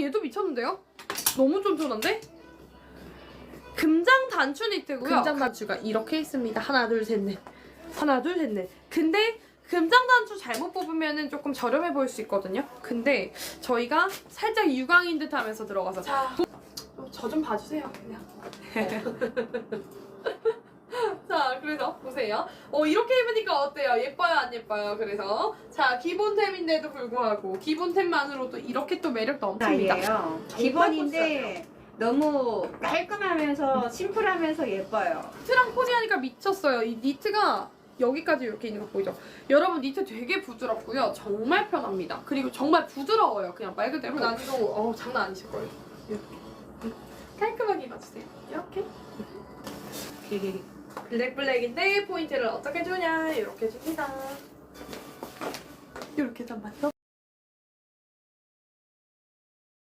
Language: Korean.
얘도 미쳤는데요? 너무 쫀쫀한데? 금장 단추 니트고요. 금장 단추가 이렇게 있습니다. 하나, 둘, 셋, 넷. 하나, 둘, 셋, 넷. 근데 금장 단추 잘못 뽑으면 조금 저렴해 보일 수 있거든요. 근데 저희가 살짝 유광인 듯 하면서 들어가서 자, 저 좀 봐주세요. 그냥. 보세요. 어, 이렇게 입으니까 어때요? 예뻐요, 안 예뻐요? 그래서 자, 기본템인데도 불구하고 기본템만으로도 이렇게 또 매력 넘칩니다. 아니에요. 정말 기본인데 너무 깔끔하면서 심플하면서 예뻐요. 니트랑 코디하니까 미쳤어요. 이 니트가 여기까지 이렇게 있는 거 보이죠? 여러분 니트 되게 부드럽고요. 정말 편합니다. 그리고 정말 부드러워요. 그냥 말 그대로. 난이도 어, 장난 아니실 거예요. 이렇게. 깔끔하게 입어주세요. 이렇게. 블랙 블랙인데 포인트를 어떻게 주냐 이렇게 줍니다. 이렇게 잠깐만요.